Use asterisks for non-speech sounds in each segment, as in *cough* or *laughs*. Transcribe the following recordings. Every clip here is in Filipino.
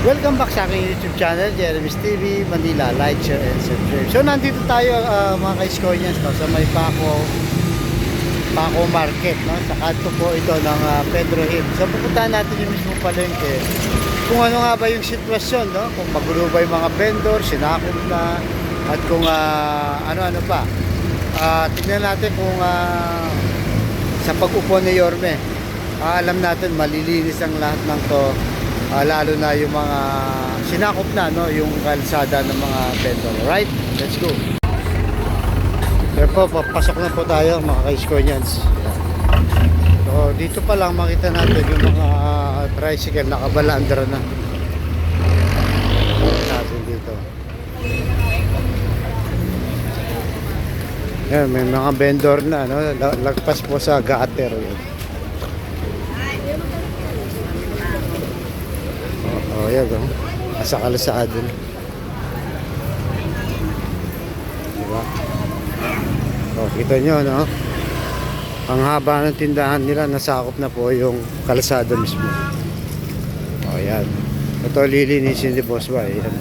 Welcome back sa aking YouTube channel, Jeremy's TV, Manila. Like, share, and subscribe. So, nandito tayo uh, mga ka-Iskoyans no, sa may Paco, Paco Market. No? Sa kanto po ito ng ah, Pedro Hill. So, pupuntahan natin yung mismo palengke. Kung ano nga ba yung sitwasyon, no? kung magulo ba yung mga vendor, sinakop na, at kung ah, ano-ano pa. Ah, tignan natin kung ah, sa pag-upo ni Yorme, ah, alam natin malilinis ang lahat ng to Ah, lalo na yung mga sinakop na no? Yung kalsada ng mga vendor. Right let's go. Pero po papasok na po tayo mga ka-Iskoyans so dito pa lang makita natin yung mga tricycle. Nakabalandra na. Natin dito. Yan may mga vendor na no? La- lagpas po sa gutter. yun Oh, yan oh. Nasa kalsada na. Diba? Oh, kita nyo, no? Ang haba ng tindahan nila, nasakop na po yung kalsada mismo. Oh, yan. Ito lilinisin ni Boss Boy. Yan.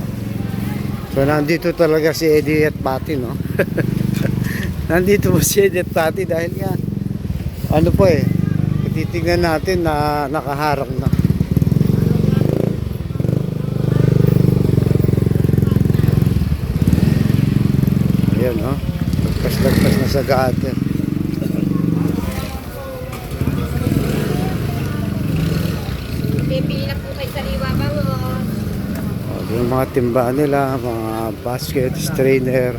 So, nandito talaga si Eddie at Patty, no? *laughs* nandito po si Eddie at Patty dahil nga, ano po eh, titignan natin na nakaharap na. Ayan, oh. Lagpas-lagpas na sa gutter. Pipili na po kayo sa liwa bango. Oh, yung mga timba nila, mga basket, strainer.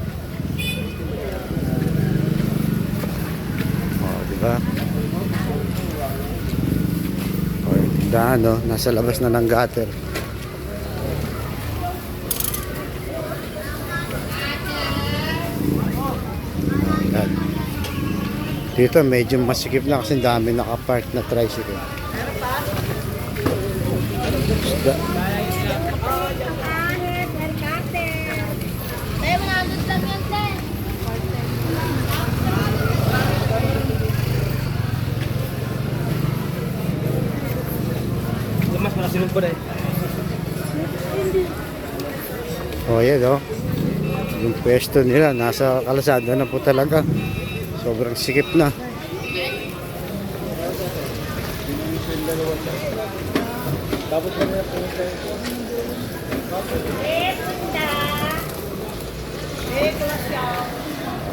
Oh, di ba? Oh, yung tindahan, no? Nasa labas na ng gutter. Dito medyo masikip na kasi dami nakapark na tricycle. Isda. Tayo, 100 lang yan, sir. Mas sinod po na eh. Oh, yan oh. Yung pwesto nila, nasa kalsada na po talaga. Sobrang sikip na. Tapos na nga po tayo.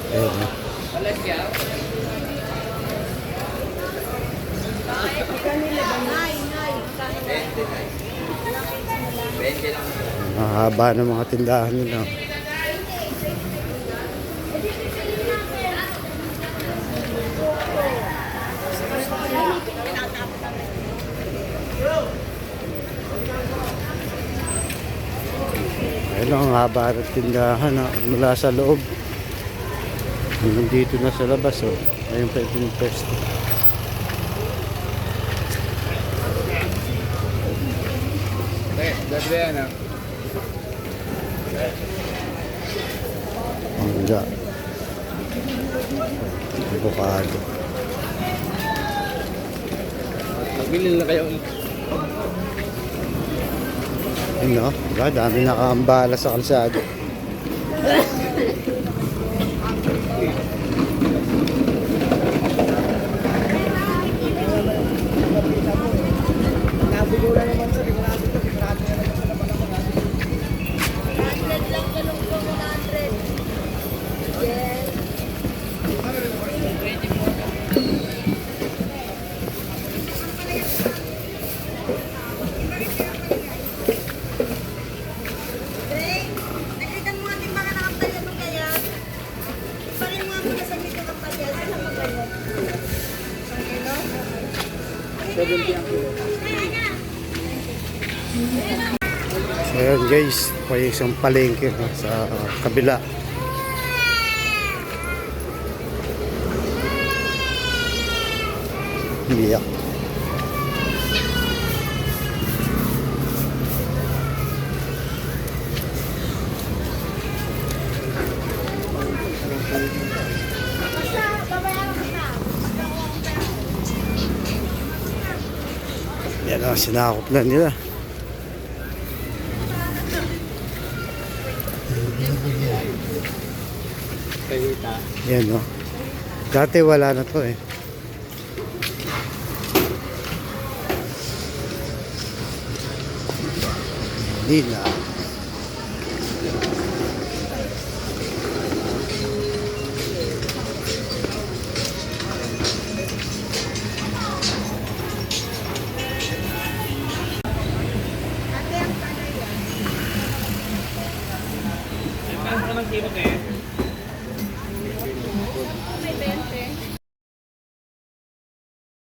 Ayan, oh. Mahaba ng mga tindahan nila. Ayun ang haba ng tindahan na mula sa loob. Hanggang dito na sa labas. Oh. Ayun pa yung ah? Mangga. Avocado. Magbili na kayo. Yun no? Diba? Dami nakaambala sa kalsada. So yun guys, pa isang palengke sa uh, kabila. Biyak. sinakop na nila. Yan no? Dati wala na to eh. Hindi na. Ang kala